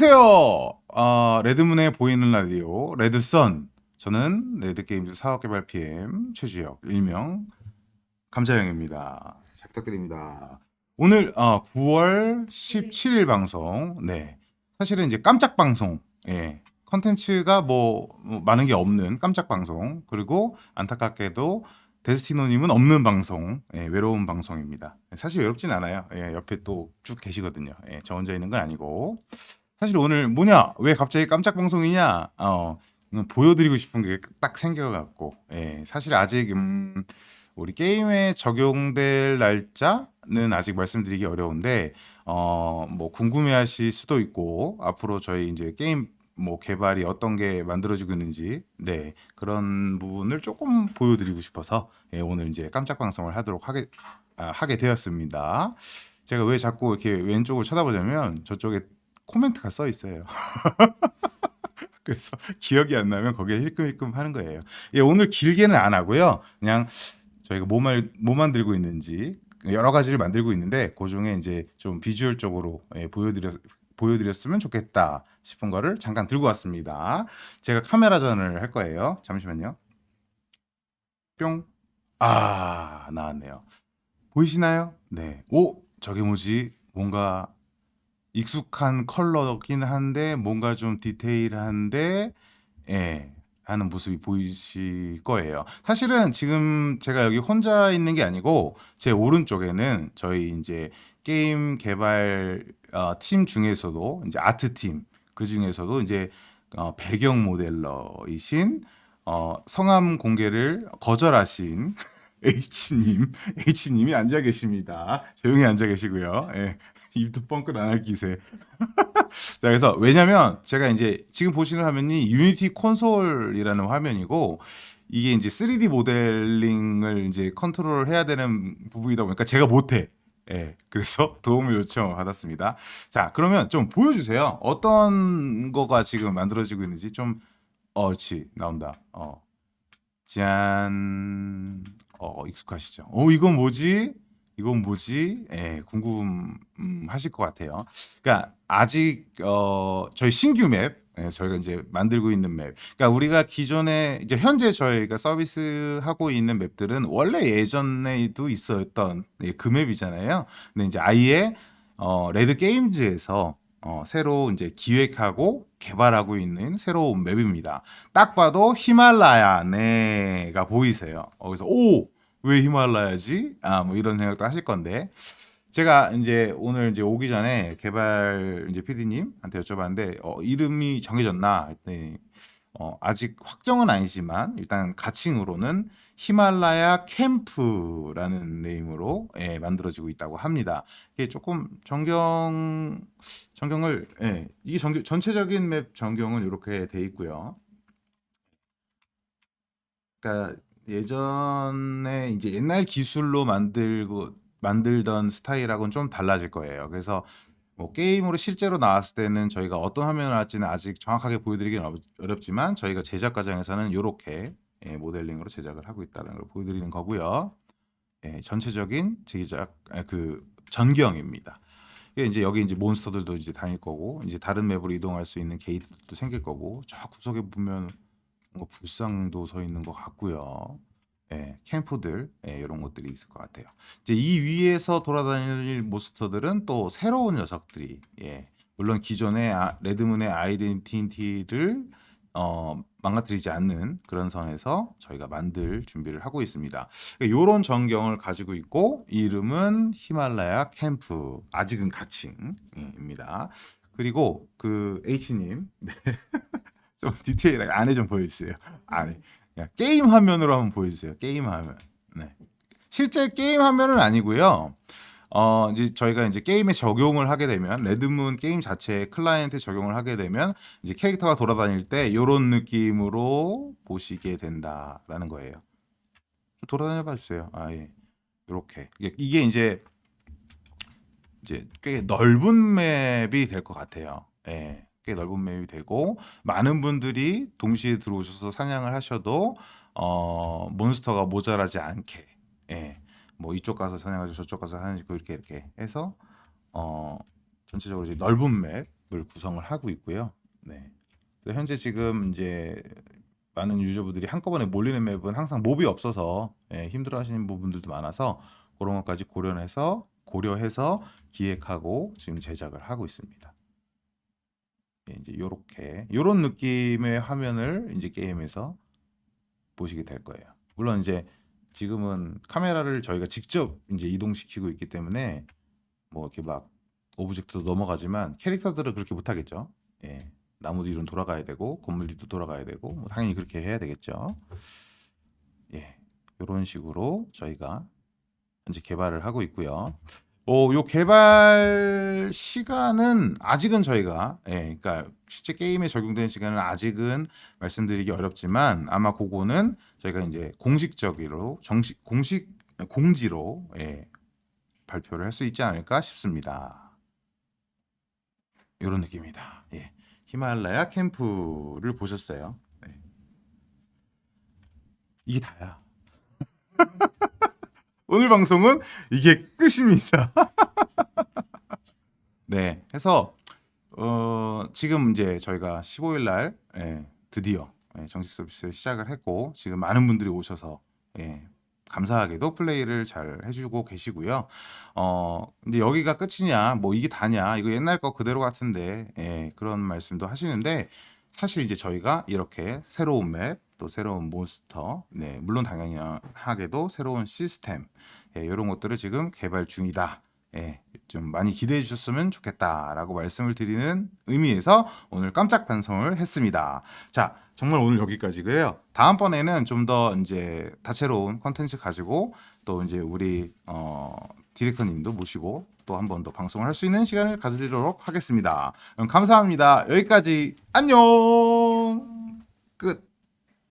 안녕하세요. 어, 레드문에 보이는 라디오 레드선. 저는 레드게임즈 사업개발 PM 최주혁 일명 감자형입니다. 잘 부탁드립니다. 오늘 어, 9월 17일 방송. 네. 사실은 이제 깜짝 방송. 예. 컨텐츠가 뭐, 뭐 많은 게 없는 깜짝 방송. 그리고 안타깝게도 데스티노님은 없는 방송, 예, 외로운 방송입니다. 사실 외롭진 않아요. 예, 옆에 또 쭉 계시거든요. 예, 저 혼자 있는 건 아니고. 사실 오늘 뭐냐? 왜 갑자기 깜짝 방송이냐? 어, 음, 보여드리고 싶은 게 딱 생겨갖고, 예, 사실 아직 음, 우리 게임에 적용될 날짜는 아직 말씀드리기 어려운데, 어, 뭐 궁금해하실 수도 있고, 앞으로 저희 이제 게임 뭐 개발이 어떤 게 만들어지고 있는지, 네, 그런 부분을 조금 보여드리고 싶어서 예, 오늘 이제 깜짝 방송을 하도록 하게 아, 하게 되었습니다. 제가 왜 자꾸 이렇게 왼쪽을 쳐다보냐면 저쪽에 코멘트가 써 있어요. 그래서 기억이 안 나면 거기에 힐끔힐끔 하는 거예요. 예, 오늘 길게는 안 하고요. 그냥 저희가 뭐, 말, 뭐 만들고 있는지 여러 가지를 만들고 있는데 그 중에 이제 좀 비주얼적으로 예, 보여드렸, 보여드렸으면 좋겠다 싶은 거를 잠깐 들고 왔습니다. 제가 카메라 전을 할 거예요. 잠시만요. 뿅. 아, 나왔네요. 보이시나요? 네. 오, 저게 뭐지? 뭔가 익숙한 컬러긴 한데 뭔가 좀 디테일한데 예. 하는 모습이 보이실 거예요. 사실은 지금 제가 여기 혼자 있는 게 아니고 제 오른쪽에는 저희 이제 게임 개발 어, 팀 중에서도 이제 아트 팀 그 중에서도 이제 어, 배경 모델러이신 어, 성함 공개를 거절하신 H님, H님이 앉아 계십니다. 조용히 앉아 계시고요. 예. 입도 뻥끗 안 할 기세. 자, 그래서 왜냐면 제가 이제 지금 보시는 화면이 유니티 콘솔이라는 화면이고 이게 이제 3D 모델링을 이제 컨트롤 해야 되는 부분이다 보니까 제가 못해. 예, 그래서 도움을 요청받았습니다. 자, 그러면 좀 보여주세요. 어떤 거가 지금 만들어지고 있는지 좀, 어, 그렇지, 나온다. 어, 짠, 어, 익숙하시죠? 어, 이건 뭐지? 이건 뭐지? 예, 궁금하실 것 같아요. 그러니까 아직 어, 저희 신규 맵, 예, 저희가 이제 만들고 있는 맵. 그러니까 우리가 기존에 이제 현재 저희가 서비스하고 있는 맵들은 원래 예전에도 있었던 예, 그 맵이잖아요. 근데 이제 아예 어, 레드 게임즈에서 어, 새로 이제 기획하고 개발하고 있는 새로운 맵입니다. 딱 봐도 히말라야네가 보이세요. 어, 그래서 오, 왜 히말라야지? 아, 뭐 이런 생각도 하실 건데. 제가 이제 오늘 이제 오기 전에 개발 이제 PD님한테 여쭤봤는데 어, 이름이 정해졌나 했더니 어, 아직 확정은 아니지만 일단 가칭으로는 히말라야 캠프라는 네임으로 예, 만들어지고 있다고 합니다. 이게 조금 전경 전경을 예, 이게 전, 전체적인 맵 전경은 이렇게 돼 있고요. 그러니까 예전에 이제 옛날 기술로 만들고 만들던 스타일하고는 좀 달라질 거예요. 그래서 뭐 게임으로 실제로 나왔을 때는 저희가 어떤 화면을 할지는 아직 정확하게 보여드리기는 어렵- 어렵지만 저희가 제작 과정에서는 이렇게 예, 모델링으로 제작을 하고 있다는 걸 보여드리는 거고요. 예, 전체적인 제작 아, 그 전경입니다. 이게 이제 여기 이제 몬스터들도 이제 다닐 거고 이제 다른 맵으로 이동할 수 있는 게이트도 생길 거고 저 구석에 보면 뭔가 불상도 서 있는 것 같고요. 예, 캠프들 예, 이런 것들이 있을 것 같아요. 이제 이 위에서 돌아다닐 몬스터들은 또 새로운 녀석들이 예, 물론 기존의 아, 레드문의 아이덴티티를 어, 망가뜨리지 않는 그런 선에서 저희가 만들 준비를 하고 있습니다. 이런 전경을 가지고 있고 이름은 히말라야 캠프 아직은 가칭입니다. 그리고 그 H님 네. 좀 디테일하게 안에 좀 보여주세요. 안에 게임 화면으로 한번 보여주세요. 게임 화면. 네. 실제 게임 화면은 아니고요. 어, 이제 저희가 이제 게임에 적용을 하게 되면 레드문 게임 자체에 클라이언트에 적용을 하게 되면 이제 캐릭터가 돌아다닐 때 이런 느낌으로 보시게 된다라는 거예요. 좀 돌아다녀 봐 주세요. 아 예. 이렇게 이게 이제 이제 꽤 넓은 맵이 될 것 같아요. 예. 꽤 넓은 맵이 되고 많은 분들이 동시에 들어오셔서 사냥을 하셔도 어, 몬스터가 모자라지 않게 예. 뭐 이쪽 가서 사냥하죠 저쪽 가서 사냥하고 이렇게 이렇게 해서 어 전체적으로 이제 넓은 맵 맵을 구성을 하고 있고요. 네. 현재 지금 이제 많은 유저분들이 한꺼번에 몰리는 맵은 항상 몹이 없어서 예, 힘들어하시는 부분들도 많아서 그런 것까지 고려해서 고려해서 기획하고 지금 제작을 하고 있습니다. 예, 이제 요렇게 요런 느낌의 화면을 이제 게임에서 보시게 될 거예요. 물론 이제 지금은 카메라를 저희가 직접 이제 이동시키고 있기 때문에 뭐 이렇게 막 오브젝트도 넘어가지만 캐릭터들은 그렇게 못 하겠죠. 예. 나무 뒤로 돌아가야 되고 건물 뒤도 돌아가야 되고 뭐 당연히 그렇게 해야 되겠죠. 예. 이런 식으로 저희가 현재 개발을 하고 있고요. 어, 요 개발 시간은 아직은 저희가 예, 그러니까 실제 게임에 적용되는 시간은 아직은 말씀드리기 어렵지만 아마 그거는 저희가 이제 공식적으로 정식 공식 공지로 예, 발표를 할 수 있지 않을까 싶습니다. 이런 느낌입니다. 예. 히말라야 캠프를 보셨어요. 네. 이게 다야. 오늘 방송은 이게 끝입니다. 네, 해서 어, 지금 이제 저희가 15일 날 예, 드디어 예, 정식 서비스를 시작을 했고 지금 많은 분들이 오셔서 예, 감사하게도 플레이를 잘 해주고 계시고요. 어, 근데 여기가 끝이냐, 뭐 이게 다냐, 이거 옛날 거 그대로 같은데 예, 그런 말씀도 하시는데 사실 이제 저희가 이렇게 새로운 맵, 또 새로운 몬스터, 네, 물론 당연하게도 새로운 시스템, 예, 이런 것들을 지금 개발 중이다. 예, 좀 많이 기대해 주셨으면 좋겠다라고 말씀을 드리는 의미에서 오늘 깜짝 방송을 했습니다. 자, 정말 오늘 여기까지고요. 다음번에는 좀 더 이제 다채로운 컨텐츠 가지고 또 이제 우리 어, 디렉터님도 모시고 또 한 번 더 방송을 할 수 있는 시간을 가지도록 하겠습니다. 그럼 감사합니다. 여기까지 안녕. 끝.